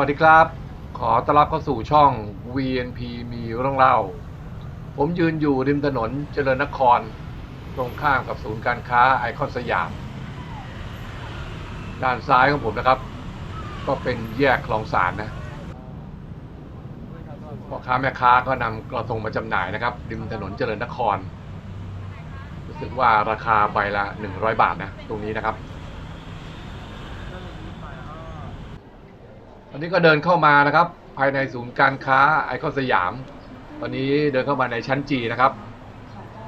สวัสดีครับ ขอต้อนรับเข้าสู่ช่อง VNP มีเรื่องเล่า ผมยืนอยู่ริมถนนเจริญนคร ตรงข้ามกับศูนย์การค้าไอคอนสยาม ด้านซ้ายของผมนะครับ ก็เป็นแยกคลองสารนะพ่อค้าแม่ค้าก็นำกระทงมาจำหน่ายนะครับ ริมถนนเจริญนคร รู้สึกว่าราคาใบละ 100 บาทนะ ตรงนี้นะครับ ตอนนี้ก็เดินเข้ามานะครับ ภายในศูนย์การค้าไอคอนสยามตอนนี้เดินเข้ามาในชั้นจีนะครับ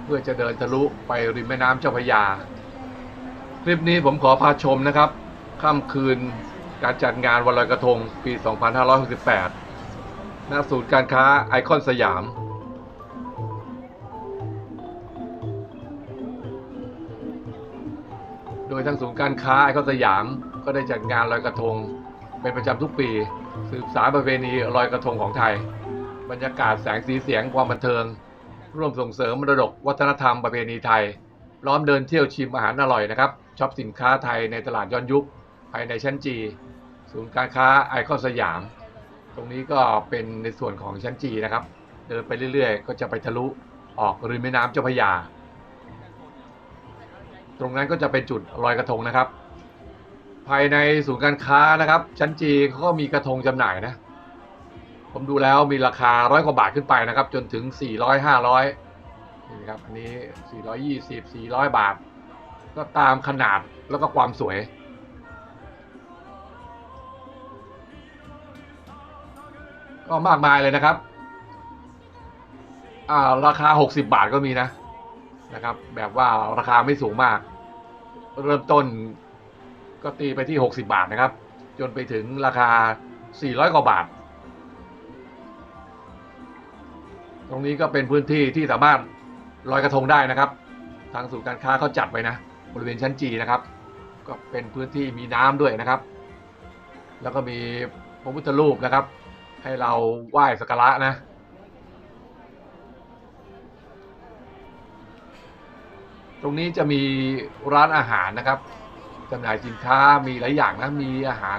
เพื่อจะเดินทะลุไปริมแม่น้ำเจ้าพระยา คลิปนี้ผมขอพาชมนะครับค่ำคืนการจัดงานวันลอยกระทงปี 2568ณศูนย์การค้าไอคอนสยามโดยทางศูนย์การค้าไอคอนสยามก็ได้จัดงานลอยกระทง เป็นประจำทุกปี สืบสารประเพณีลอยกระทงของไทย บรรยากาศแสงสีเสียงความบันเทิง ร่วมส่งเสริมมรดกวัฒนธรรมประเพณีไทย ล้อมเดินเที่ยวชิมอาหารอร่อยนะครับช็อปสินค้าไทยในตลาดย้อนยุคภายในชั้นจีศูนย์การค้าไอคอนสยาม ตรงนี้ก็เป็นในส่วนของชั้นจีนะครับ เดินไปเรื่อยๆ ก็จะไปทะลุออกริมแม่น้ำเจ้าพระยา ตรงนั้นก็จะเป็นจุดลอยกระทงนะครับ ภายในศูนย์การค้านะครับ ชั้นจีเขาก็มีกระทงจำหน่ายนะ ผมดูแล้วมีราคาร้อยกว่าบาทขึ้นไปนะครับ จนถึง 400 500นี่ครับอันนี้ 420 400 บาท ก็ตามขนาดแล้วก็ความสวยก็มากมายเลยนะครับ อ่า ราคา 60 บาทก็มีนะ นะครับ แบบว่าราคาไม่สูงมาก เริ่มต้น ก็ตีไปที่ 60 บาทนะครับ จนไปถึงราคา 400 กว่าบาท ตรงนี้ก็เป็นพื้นที่ที่สามารถลอยกระทงได้นะครับ ทางศูนย์การค้าเขาจัดไว้นะ บริเวณชั้นจีนะครับ ก็เป็นพื้นที่มีน้ำด้วยนะครับ แล้วก็มีพระพุทธรูปนะครับ ให้เราไหว้สักการะนะตรงนี้จะมีร้านอาหารนะครับ จำหน่ายสินค้ามีหลายอย่างนะ มีอาหาร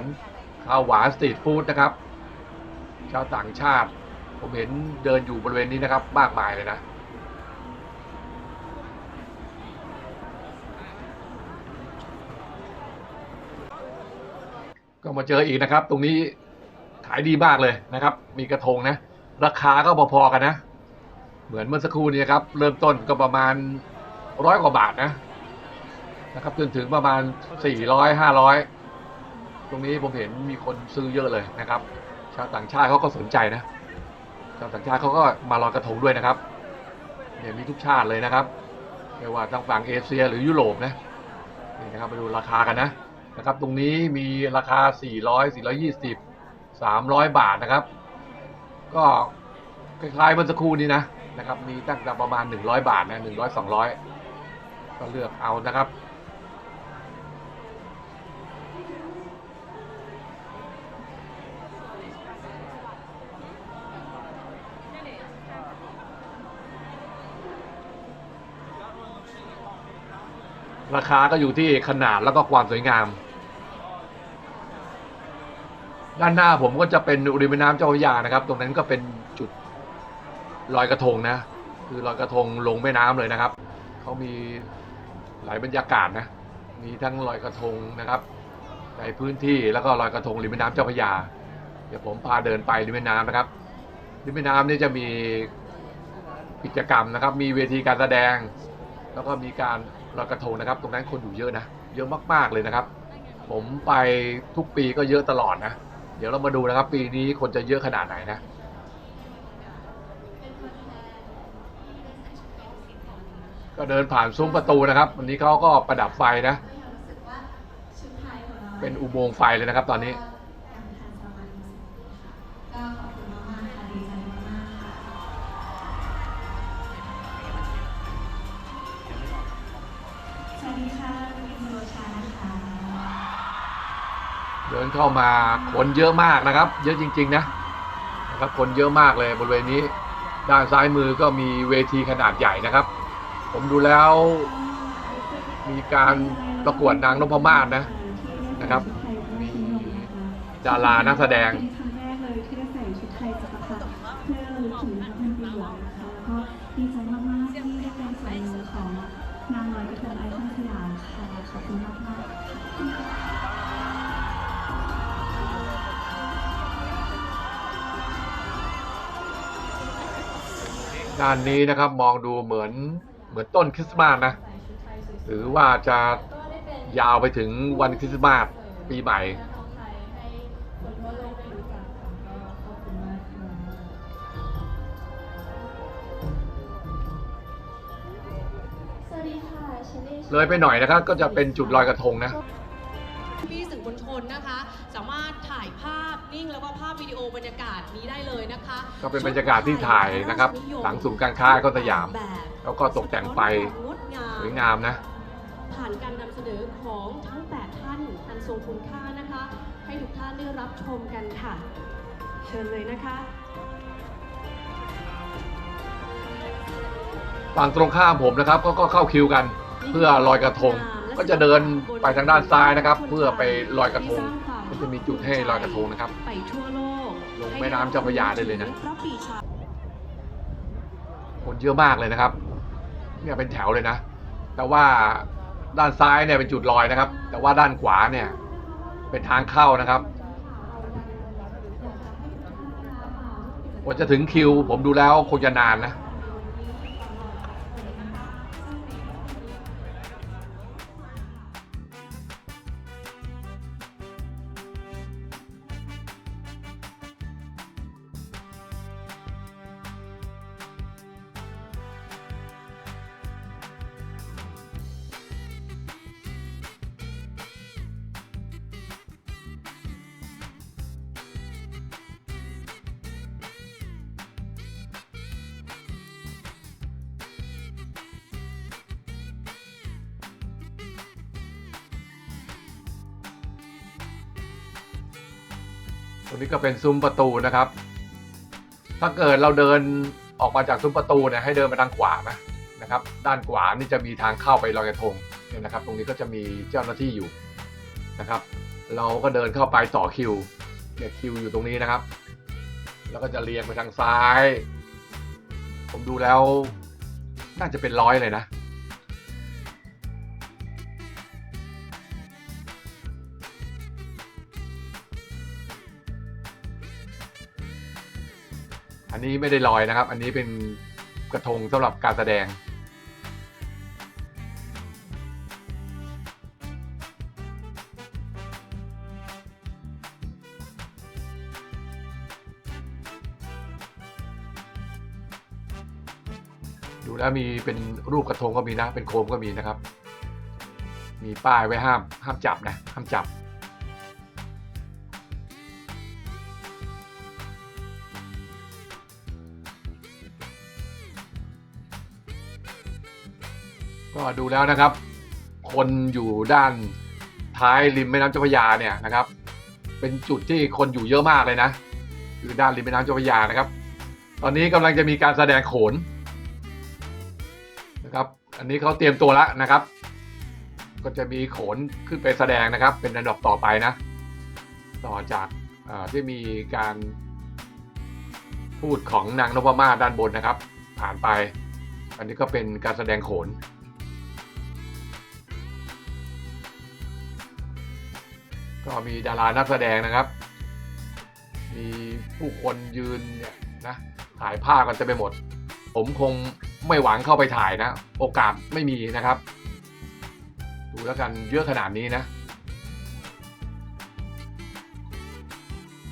ข้าวหวานสตรีทฟู้ดนะครับ ชาวต่างชาติ ผมเห็นเดินอยู่บริเวณนี้นะครับ มากมายเลยนะ ก็มาเจออีกนะครับ ตรงนี้ขายดีมากเลยนะครับ มีกระทงนะ ราคาก็พอๆกันนะ เหมือนเมื่อสักครู่นี้ครับ เริ่มต้นก็ประมาณร้อยกว่าบาทนะ นะครับจนถึงประมาณ 400 500 ตรงนี้ผมเห็นมีคนซื้อเยอะเลยนะครับ ชาวต่างชาติเขาก็สนใจนะ ชาวต่างชาติเขาก็มาลอยกระทงด้วยนะครับเนี่ยมีทุกชาติเลยนะครับไม่ว่าทางฝั่งเอเชียหรือยุโรปนะนี่นะครับมาดูราคากันนะนะครับ ตรงนี้มีราคา 400 420 300 บาทนะครับ ก็คล้ายๆเมื่อสักครู่นี้นะนะครับ มีตั้งแต่ประมาณ 100 บาทนะ100 200 ก็เลือกเอานะครับ ราคาก็อยู่ที่ขนาดแล้วก็ความสวยงาม ด้านหน้าผมก็จะเป็นริมแม่น้ำเจ้าพระยานะครับ ตรงนั้นก็เป็นจุดลอยกระทงนะ คือลอยกระทงลงแม่น้ำเลยนะครับเขามีหลายบรรยากาศนะ มีทั้งลอยกระทงนะครับ ในพื้นที่แล้วก็ลอยกระทงริมแม่น้ำเจ้าพระยา เดี๋ยวผมพาเดินไปริมแม่น้ำนะครับริมแม่น้ำนี่จะมีกิจกรรมนะครับ มีเวทีการแสดง แล้วก็มีการ ลอยกระทงนะครับ ตรงนั้นคนอยู่เยอะนะ เยอะมากๆเลยนะครับ ผมไปทุกปีก็เยอะตลอดนะ เดี๋ยวเรามาดูนะครับ ปีนี้คนจะเยอะขนาดไหนนะก็เดินผ่านซุ้มประตูนะครับ วันนี้เขาก็ประดับไฟนะ เป็นอุโมงค์ไฟเลยนะครับตอนนี้ เดินเข้ามาคนเยอะมากนะครับ เยอะจริง ๆ นะนะครับคนเยอะมากเลยบริเวณนี้ ด้านซ้ายมือก็มีเวทีขนาดใหญ่นะครับ ผมดูแล้ว มีการประกวดนางนพมาศนะนะครับ มีดารานักแสดง ด้านนี้นะครับมองดูเหมือนเหมือนต้นคริสต์มาสนะ หรือว่าจะยาวไปถึงวันคริสต์มาสปีใหม่สวัสดีค่ะฉันเองเลยไปหน่อยนะครับ ก็จะเป็นจุดลอยกระทงนะพี่สื่อม วลชนนะคะ สามารถถ่ายภาพนิ่งแล้วก็ภาพวิดีโอบรรยากาศนี้ได้เลยนะคะก็เป็นบรรยากาศที่ถ่ายนะครับ หลังศูนย์การค้าก็สยามแบบแล้วก็ตกแต่งไฟงดงามสวยงามนะ ผ่านการนำเสนอของทั้ง 8 ท่านอันทรงคุณค่านะคะ ให้ทุกท่านได้รับชมกันค่ะ เชิญเลยนะคะฝั่งตรงข้ามผมนะครับ ก็ก็เข้าคิวกัน เพื่อลอยกระทง ก็จะเดินไปทางด้านซ้ายนะครับ เพื่อไปลอยกระทง ก็จะมีจุดให้ลอยกระทงนะครับ ไปทั่วโลกลงแม่น้ำเจ้าพระยาได้เลยนะ คนเยอะมากเลยนะครับ เนี่ยเป็นแถวเลยนะ แต่ว่าด้านซ้ายเนี่ยเป็นจุดลอยนะครับ แต่ว่าด้านขวาเนี่ย เป็นทางเข้านะครับกว่าจะถึงคิว ผมดูแล้วคงจะนานนะ รงนี้ก็เป็นซุ้มประตูนะครับ ถ้าเกิดเราเดินออกมาจากซุ้มประตูเนี่ยให้เดินไปทางขวานะนะครับ ด้านขวานี่จะมีทางเข้าไปลอยกระทงเนี่ยนะครับ ตรงนี้ก็จะมีเจ้าหน้าที่อยู่นะครับ เราก็เดินเข้าไปต่อคิวเนี่ยคิวอยู่ตรงนี้นะครับ แล้วก็จะเรียงไปทางซ้าย ผมดูแล้วน่าจะเป็นร้อยเลยนะ นนี้ไม่ได้ลอยนะครับ อันนี้เป็นกระทงสำหรับการแสดง ดูแล้วมีเป็นรูปกระทงก็มีนะ เป็นโคมก็มีนะครับ มีป้ายไว้ห้ามห้ามจับนะ ห้ามจับ ก็ดูแล้วนะครับ คนอยู่ด้านท้ายริมแม่น้ำเจ้าพระยาเนี่ยนะครับ เป็นจุดที่คนอยู่เยอะมากเลยนะ คือด้านริมแม่น้ำเจ้าพระยานะครับ ตอนนี้กำลังจะมีการแสดงโขนนะครับ อันนี้เขาเตรียมตัวแล้วนะครับ ก็จะมีโขนขึ้นไปแสดงนะครับ เป็นระดับต่อไปนะ ต่อจากที่มีการพูดของนางนพมาศด้านบนนะครับ ผ่านไป อันนี้ก็เป็นการแสดงโขน ก็มีดารานักแสดงนะครับ มีผู้คนยืนเนี่ยนะถ่ายภาพกันเต็มไปหมด ผมคงไม่หวังเข้าไปถ่ายนะ โอกาสไม่มีนะครับ ดูแล้วกันเยอะขนาดนี้นะ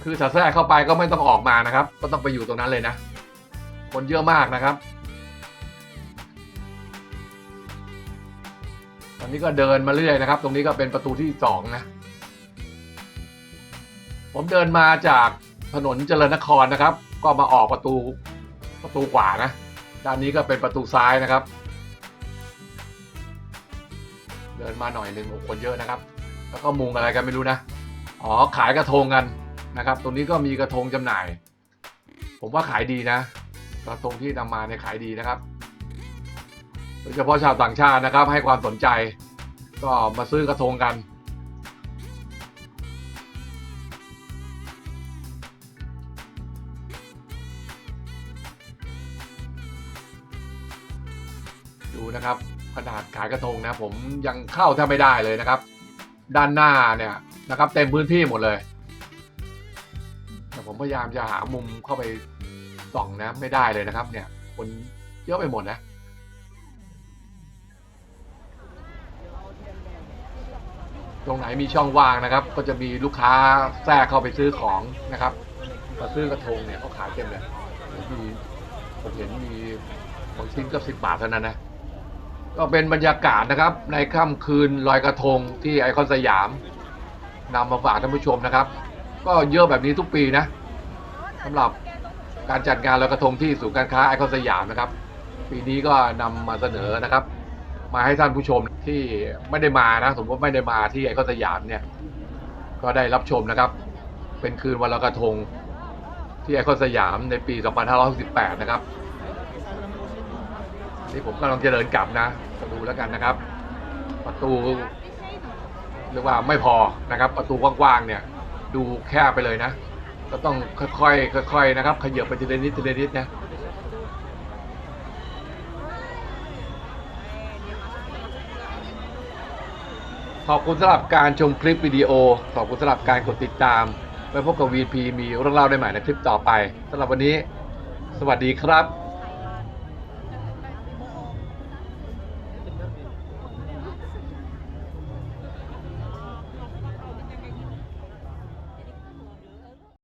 คือถ้าแทรกเข้าไปก็ไม่ต้องออกมานะครับ ก็ต้องไปอยู่ตรงนั้นเลยนะ คนเยอะมากนะครับตอนนี้ก็เดินมาเรื่อยนะครับ ตรงนี้ก็เป็นประตูที่สองนะ ผมเดินมาจากถนนเจริญนครนะครับ ก็มาออกประตูประตูขวานะ ด้านนี้ก็เป็นประตูซ้ายนะครับ เดินมาหน่อยหนึ่งคนเยอะนะครับ แล้วก็มุงอะไรกันไม่รู้นะ อ๋อขายกระทงกันนะครับ ตรงนี้ก็มีกระทงจำหน่าย ผมว่าขายดีนะ กระทงที่นำมาเนี่ยขายดีนะครับ โดยเฉพาะชาวต่างชาตินะครับ ให้ความสนใจ ก็มาซื้อกระทงกันาดขายกระทงนะผมยังเข้าแทบไม่ได้เลยนะครับ ด้านหน้าเนี่ยนะครับ เต็มพื้นที่หมดเลยแต่ผมพยายามจะหามุมเข้าไปส่องนะไม่ได้เลยนะครับ เนี่ย คนเยอะไปหมดนะตรงไหนมีช่องว่างนะครับ ก็จะมีลูกค้าแทรกเข้าไปซื้อของนะครับมาซื้อกระทงเนี่ยเขาขายเต็มเลยมีผมเห็นมีบางชิ้นก็สิบบาทเท่านั้นนะ ก็เป็นบรรยากาศนะครับ ในค่ำคืนลอยกระทงที่ไอคอนสยามนำมาฝากท่านผู้ชมนะครับ ก็เยอะแบบนี้ทุกปีนะสำหรับการจัดงานลอยกระทงที่ศูนย์การค้าไอคอนสยามนะครับ ปีนี้ก็นำมาเสนอนะครับ มาให้ท่านผู้ชมที่ไม่ได้มานะ สมมติไม่ได้มาที่ไอคอนสยามเนี่ย ก็ได้รับชมนะครับ เป็นคืนวันลอยกระทงที่ไอคอนสยามในปี 2568 นะครับ นี่ผมกำลังจะเดินกลับนะดูแล้วกันนะครับ ประตูเรียกว่าไม่พอนะครับ ประตูกว้างๆเนี่ย ดูแคบไปเลยนะ ก็ต้องค่อยๆค่อยๆนะครับ ขยับไปทีละนิดทีละนิดนะขอบคุณสำหรับการชมคลิปวิดีโอ ขอบคุณสำหรับการกดติดตามไว้พบกับ VP มีเรื่องเล่าได้ใหม่ในคลิปต่อไปสำหรับวันนี้ สวัสดีครับ